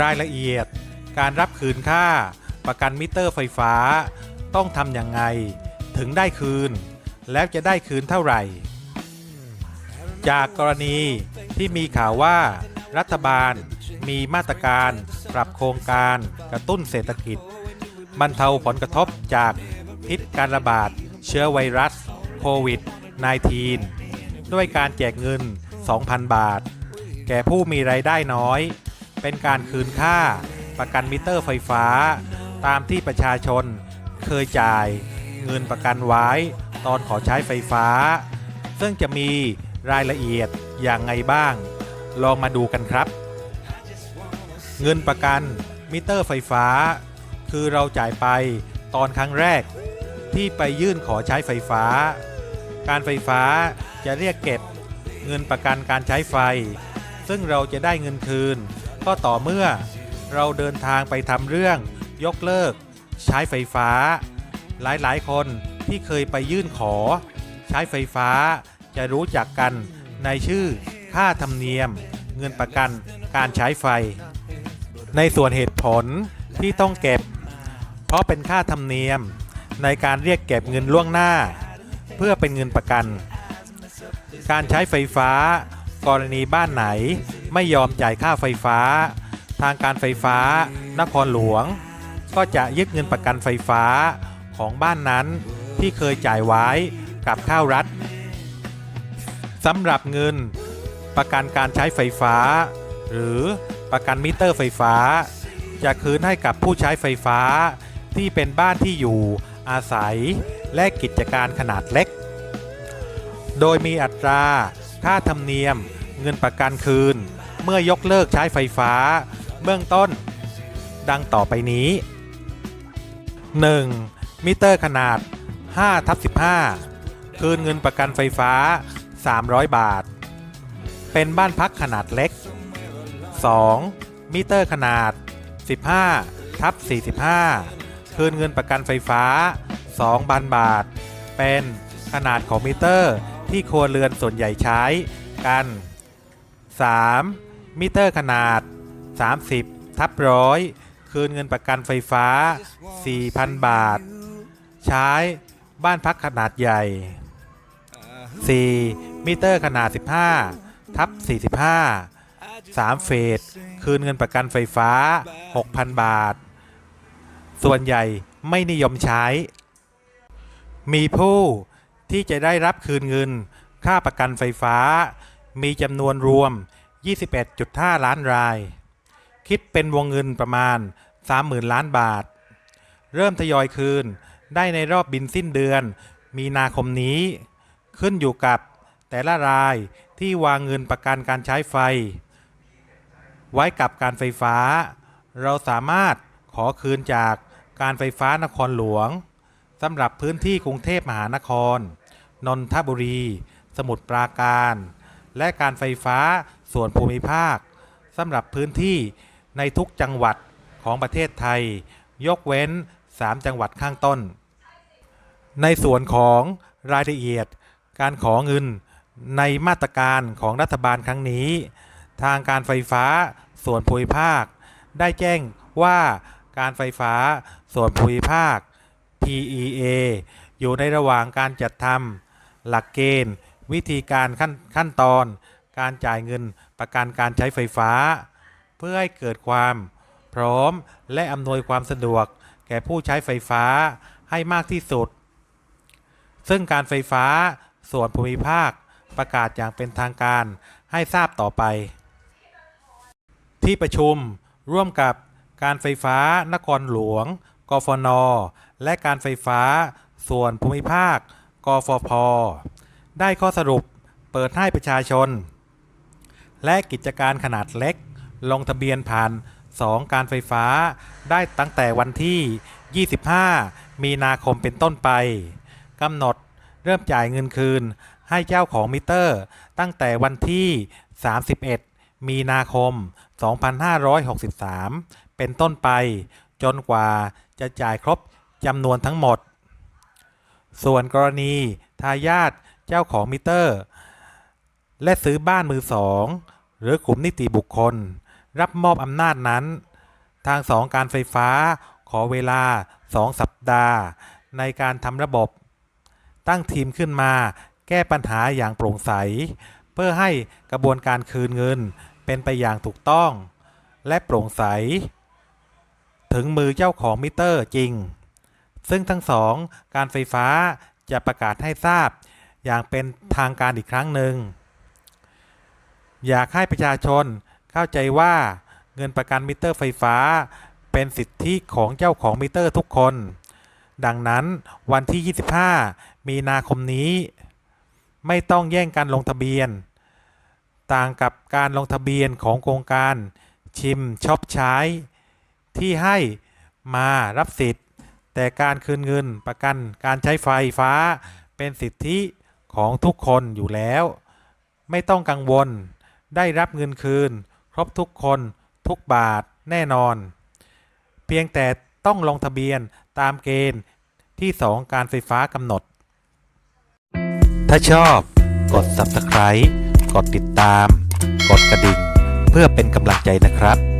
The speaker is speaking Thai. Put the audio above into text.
รายละเอียด การรับคืนค่าประกันมิเตอร์ไฟฟ้า ต้องทำอย่างไง ถึงได้คืน แล้วจะได้คืนเท่าไหร่ จากกรณีที่มีข่าวว่ารัฐบาลมีมาตรการปรับโครงการกระตุ้นเศรษฐกิจบรรเทาผลกระทบจากพิษการระบาดเชื้อไวรัสโควิด -19 ด้วยการแจกเงิน 2,000 บาท แก่ผู้มีรายได้น้อย เป็นการคืนค่าประกันมิเตอร์ไฟฟ้า ตามที่ประชาชนเคยจ่ายเงินประกันไว้ตอนขอใช้ไฟฟ้า ซึ่งจะมีรายละเอียดอย่างไงบ้าง ลองมาดูกันครับ เงินประกันมิเตอร์ไฟฟ้า คือเราจ่ายไปตอนครั้งแรกที่ไปยื่นขอใช้ไฟฟ้า การไฟฟ้าจะเรียกเก็บเงินประกันการใช้ไฟ ซึ่งเราจะได้เงินคืน ก็ต่อเมื่อ เราเดินทางไปทำเรื่อง ยกเลิก ใช้ไฟฟ้า หลายๆ คนที่เคยไปยื่นขอ ใช้ไฟฟ้าจะรู้จักกันในชื่อ ค่าธรรมเนียม เงินประกันการใช้ไฟ ในส่วนเหตุผลที่ต้องเก็บ เพราะเป็นค่าธรรมเนียมในการเรียกเก็บเงินล่วงหน้า เพื่อเป็นเงินประกัน การใช้ไฟฟ้ากรณีบ้านไหน ไม่ยอมจ่ายค่าไฟฟ้า ทางการไฟฟ้า นครหลวง ก็จะยึดเงินประกันไฟฟ้าของบ้านนั้นที่เคยจ่ายไว้กับข้าวรัฐสำหรับเงินประกันการใช้ไฟฟ้า หรือประกันมิเตอร์ไฟฟ้า จะคืนให้กับผู้ใช้ไฟฟ้าที่เป็นบ้านที่อยู่อาศัยและกิจการขนาดเล็ก โดยมีอัตราค่าธรรมเนียมเงินประกันคืน เมื่อยกเลิกใช้ไฟฟ้า เบื้องต้น ดังต่อไปนี้ 1. มิเตอร์ขนาด5ทับ15 คืนเงินประกันไฟฟ้า 300 บาท เป็นบ้านพักขนาดเล็ก 2. มิเตอร์ขนาด 15ทับ45 คืนเงินประกันไฟฟ้า2,000บาท เป็นขนาดของมิเตอร์ที่ครัวเรือนส่วนใหญ่ใช้กัน 3. มิเตอร์ขนาด 30 ทับร้อยคืนเงินประกันไฟฟ้า 4,000 บาท ใช้บ้านพักขนาดใหญ่ 4. มิเตอร์ขนาด 15 ทับ 45 3 เฟส คืนเงินประกันไฟฟ้า 6,000 บาท ส่วนใหญ่ไม่นิยมใช้ มีผู้ที่จะได้รับคืนเงินค่าประกันไฟฟ้า มีจำนวนรวม 21.5 ล้านราย คิดเป็นวงเงินประมาณ 30,000 ล้านบาท เริ่มทยอยคืนได้ในรอบบินสิ้นเดือน มีนาคมนี้ ขึ้นอยู่กับแต่ละรายที่วางเงินประกันการใช้ไฟ ไว้กับการไฟฟ้า เราสามารถขอคืนจากการไฟฟ้านครหลวงสำหรับพื้นที่กรุงเทพมหานคร นนทบุรี สมุทรปราการ และการไฟฟ้า ส่วนภูมิภาคสำหรับพื้นที่ในทุกจังหวัดของประเทศไทย ยกเว้น 3 จังหวัดข้างต้น ในส่วนของรายละเอียดการขอเงินในมาตรการของรัฐบาลครั้งนี้ ทางการไฟฟ้าส่วนภูมิภาค ได้แจ้งว่าการไฟฟ้าส่วนภูมิภาค PEA อยู่ในระหว่างการจัดทำหลักเกณฑ์ วิธีการขั้นขั้นตอน การจ่ายเงินประกันการใช้ไฟฟ้า เพื่อให้เกิดความพร้อมและอำนวยความสะดวก แก่ผู้ใช้ไฟฟ้าให้มากที่สุด ซึ่งการไฟฟ้าส่วนภูมิภาคประกาศอย่างเป็นทางการให้ทราบต่อไป ที่ประชุมร่วมกับการไฟฟ้านครหลวง กฟน และการไฟฟ้าส่วนภูมิภาค กฟพ ได้ข้อสรุปเปิดให้ประชาชน และกิจการขนาดเล็ก ลงทะเบียนผ่าน 2 การไฟฟ้า ได้ตั้งแต่วันที่ 25 มีนาคมเป็นต้นไปกำหนดเริ่มจ่ายเงินคืน ให้เจ้าของมิเตอร์ ตั้งแต่วันที่ 31 มีนาคม 2563 เป็นต้นไป จนกว่าจะจ่ายครบจำนวนทั้งหมด ส่วนกรณีทายาทเจ้าของมิเตอร์ และซื้อบ้านมือสอง หรือกลุ่มนิติบุคคล รับมอบอำนาจนั้น ทางสองการไฟฟ้าขอเวลา 2 สัปดาห์ ในการทำระบบ ตั้งทีมขึ้นมาแก้ปัญหาอย่างโปร่งใส เพื่อให้กระบวนการคืนเงินเป็นไปอย่างถูกต้อง และโปร่งใส ถึงมือเจ้าของมิเตอร์จริง ซึ่งทั้งสองการไฟฟ้าจะประกาศให้ทราบอย่างเป็นทางการอีกครั้งหนึ่ง อยากให้ประชาชนเข้าใจว่าเงินประกันมิเตอร์ไฟฟ้า เป็นสิทธิของเจ้าของมิเตอร์ทุกคน ดังนั้นวันที่ 25 มีนาคมนี้ ไม่ต้องแย่งกันลงทะเบียน ต่างกับการลงทะเบียนของโครงการชิมช็อปใช้ ที่ให้มารับสิทธิ์ แต่การคืนเงินประกันการใช้ไฟฟ้าเป็นสิทธิของทุกคนอยู่แล้ว ไม่ต้องกังวล ได้รับเงินคืน ครบทุกคนทุกบาทแน่นอน เพียงแต่ต้องลงทะเบียนตามเกณฑ์ที่ 2 การไฟฟ้ากำหนด ถ้าชอบกด Subscribe กดติดตาม กดกระดิ่ง เพื่อเป็นกำลังใจนะครับ